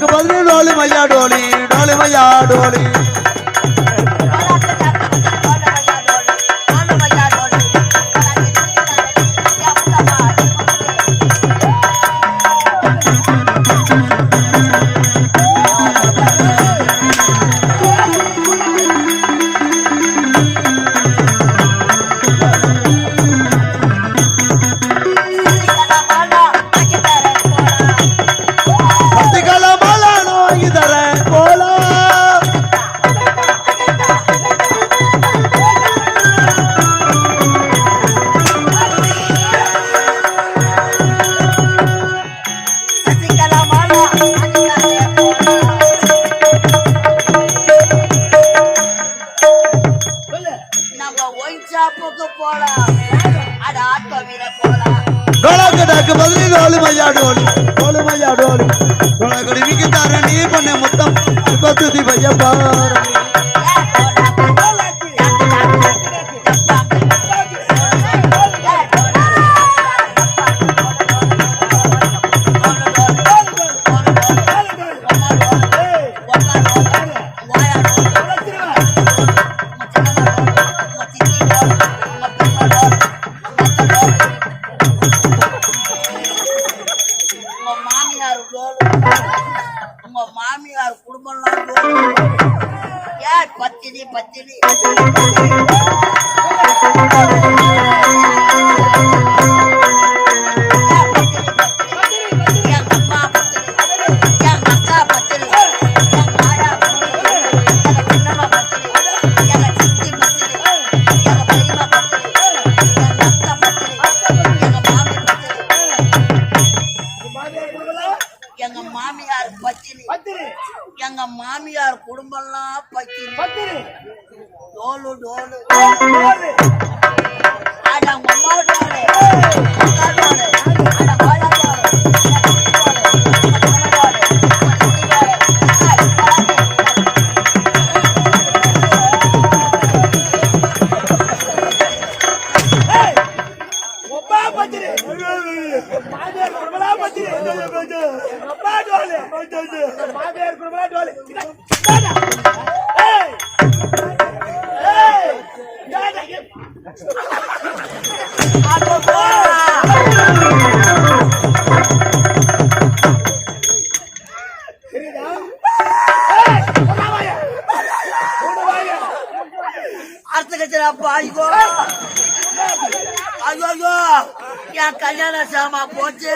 నాకు బదులు డోలిమయ్యా డోలి డోలిమయ్యా డోలి. மொத்தம் பத்து பையா டோலு டோலு அட உங்க அம்மா டோலு. அக்கா டோலு. அட கோலா டோலு. அர்த்த ஐயோ ஐயோ என் கல்யாண சாமா போச்சு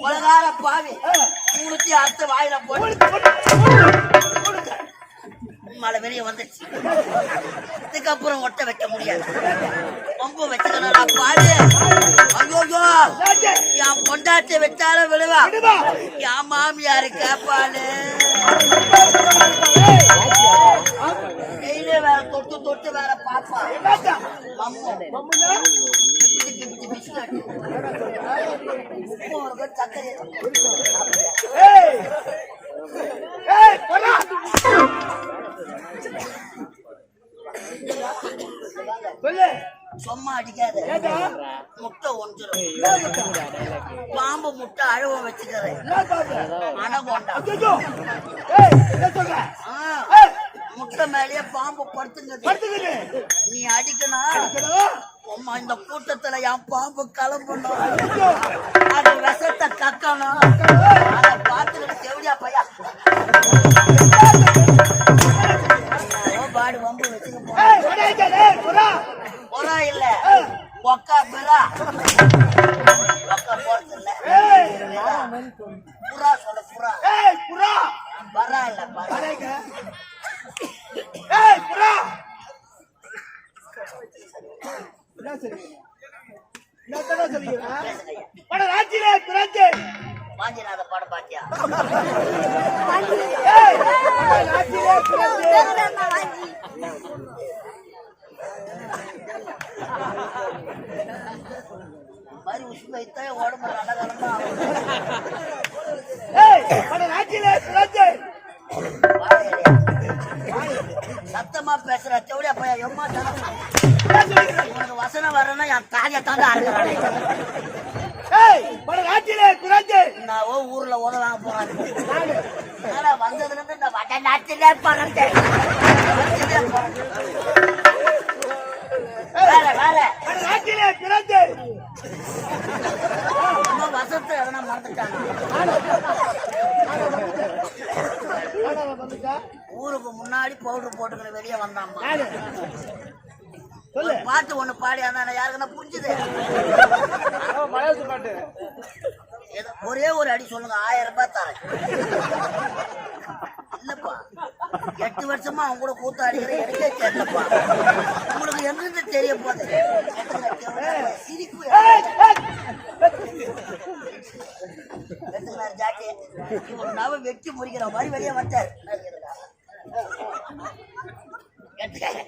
உலகார பாவி மூணுத்தி அடுத்த வாயில போட்டு மழை வெளியே வந்துச்சு இதுக்கப்புறம் ஒட்ட வைக்க முடியாது கொம்பு வச்சுக்கணும் பாரு ஐயோ என் பொண்டாட்டி வச்சாலும் விழுவா என் மாமியாரு கேப்பாளு டெய்லி வேற தொட்டு தொட்டு வேற பாப்பா. சக்கரை சும்மா அடிக்காத. முட்டை ஒன்றுரும். பாம்பு முட்டை அழுவ வச்சுக்கிறேன். அனகொண்டா நீ அடிக்கணும் அம்மா இந்த கூட்டத்துல என் பாம்பு கிளம்பணும் அது விஷத்தை கக்கணும். அதை பார்த்துக்கிட்டு செவிடியா பையா. பாடு வம்பு வச்சுக்க புறா. இல்ல. ஒக்கா பெறா. ஒக்கா போறது இல்ல புறா சொல்ல புறா. பரா இல்ல பரா பேசுங்கய்யா. வாஞ்சிநாத படம் பாத்தியா? மாதிரி உசுப்பு வைத்தா உடம்பு நல்ல பிறந்து சத்தமா பேசுற தேவடியா பையன் எம்மா உனக்கு வசனம் வரணும்னா என் தாலியை தாங்க நான் ஓ ஊர்ல உதவாங்க போறாங்க ஆனா வந்ததுல இருந்து இந்த வட நாட்டிலே பிறந்தேன். வேற வேற நாட்டிலே வசத்தை எதனா மறந்துட்டாங்க. ஊருக்கு முன்னாடி பவுடர் போட்டுக்கிற வெளியே வந்தாம்மா. சொல்லு. பாட்டு ஒண்ணு பாடி அந்த யாருக்குன்னா புரிஞ்சுது. ஒரே ஒரு அடி சொல்லுங்க ஆயிரம் ரூபாய் தரேன். இல்லப்பா. எட்டு வருஷமா அவங்க கூட கூத்த அடிக்கிற எனக்கே தெரியலப்பா உங்களுக்கு எங்கிருந்து தெரிய போகுது? சிரிப்பு. ஜாக்கி. இவர் நவ வெட்டி முறிக்கிற மாதிரி வெளியே வந்தார் எடுத்துக்க.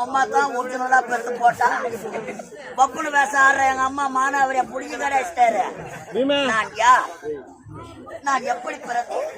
அவங்க அம்மா தான் ஒரிஜினலா பெருத்து போட்டா. பப்புனு வேஷம் ஆடுற எங்க அம்மா மானாவரிய புடிஞ்சு கடை வச்சிட்டாரு நான் யார் நான் எப்படி பிறந்தேன்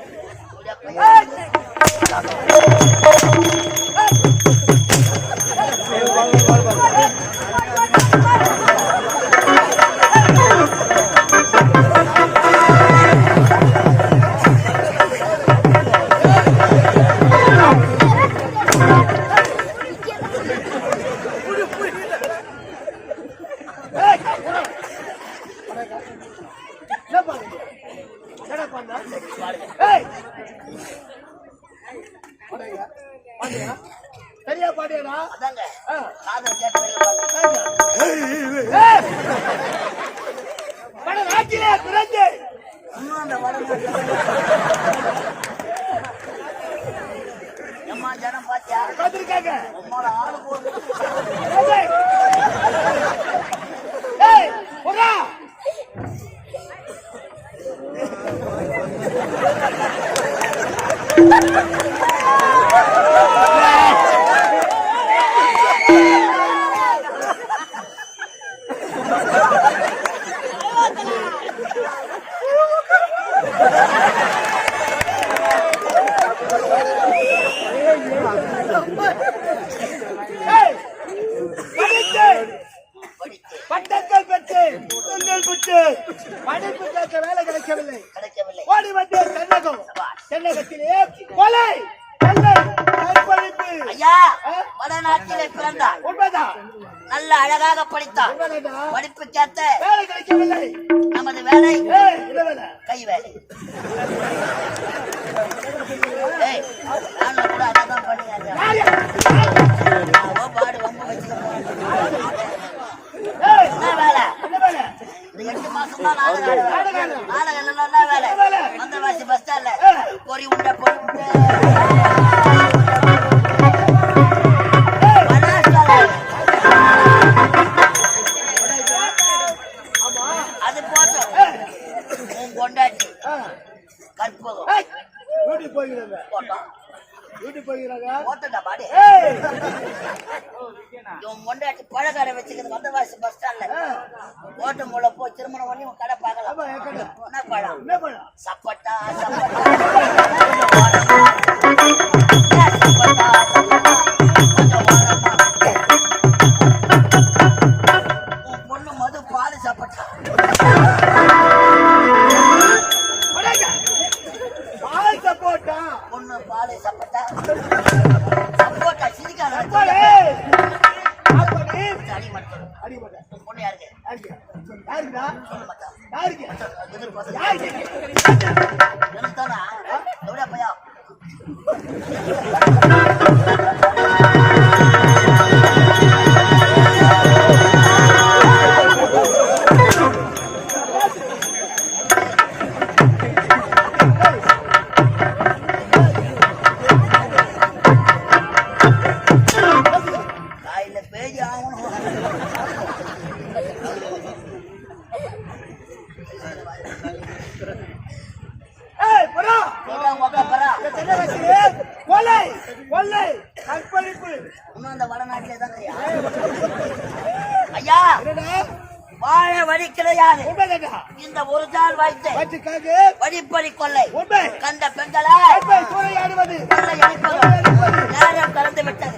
நாட்டிலே பிறந்து ஜனம் பாத்தியா? பார்த்திருக்காங்க ஆளு போகுது. பெற்று படிப்பு கேட்க வேலை கிடைக்கவில்லை. கிடைக்கவில்லை. ஓடி வந்த தென்னகம். தென்னகத்திலே கொலை. வடநாட்டிலே பிறந்தார். உண்மைதான். நல்ல அழகாக படித்தார். உண்மைதான்டா. படிப்புக்கேத்த வேலை கிடைக்கவில்லை. நமது வேலை கை வேலை ஓரமா. உன் பொண்ணு மது பால் சப்பட்டா. வடங்க பால் சப்போட்டா. பொண்ணு பால் சப்பட்டா. சப்போட்டா சிரிக்காத அப்பாடே அப்படி யாருக்குடா? யாருக்கு? யாருக்கு? எனக்கு தானா எவ்வளோ பையா கொள்ளை கற்பழிப்பு. இன்னும் அந்த வடநாட்டிலே தான் ஐயா. வாழ வழி கிடையாது இந்த ஒரு நாள் வைத்து வழிப்பறி கொள்ளை. கண்ட பெண்களா கொள்ளை அடிப்பது நேரம் கலந்து விட்டது.